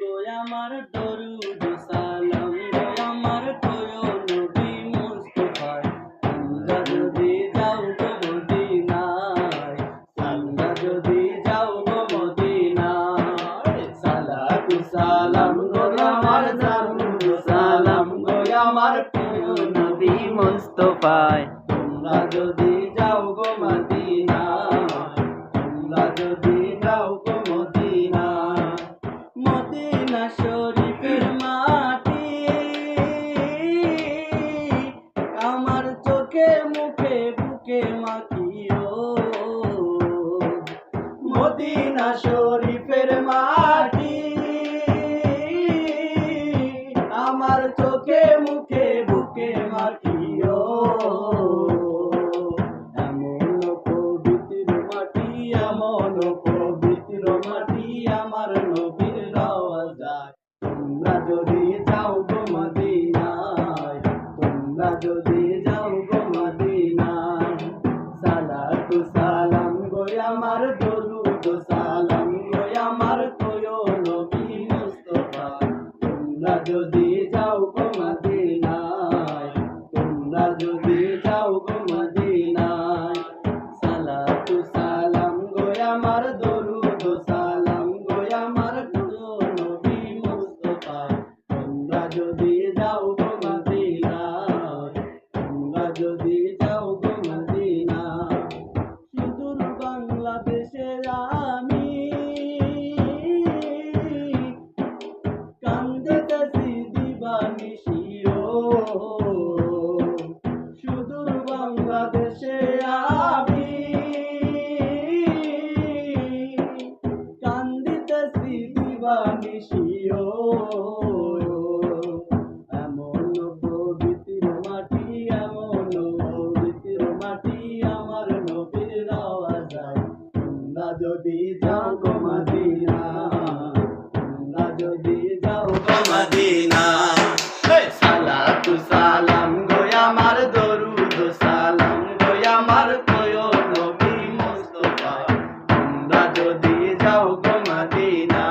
গো আমার দরুদ সালাম যদি যাও গো যদি যাও গো মদিনায়, সালাতু সালাম গো আমার দরুদ সালাম গো আমার প্রিয় নবী তোমরা যদি যাও গো আমার চোখে যদি যাও গো মদিনায় তোমরা যদি যাও গো মদিনায় সুদূর বাংলাদেশে আমি কান্দিতেছি দিবানিশিও সুদূর বাংলাদেশে আমি কান্দিতেছি দিবানিশিও এমন যদি যাও গো মদিনা তোমরা যদি যাও গো মদিনা। সালাতু সালাম গো আমার দরুদ যদি যাও গো মদিনা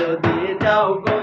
যদি যাও গো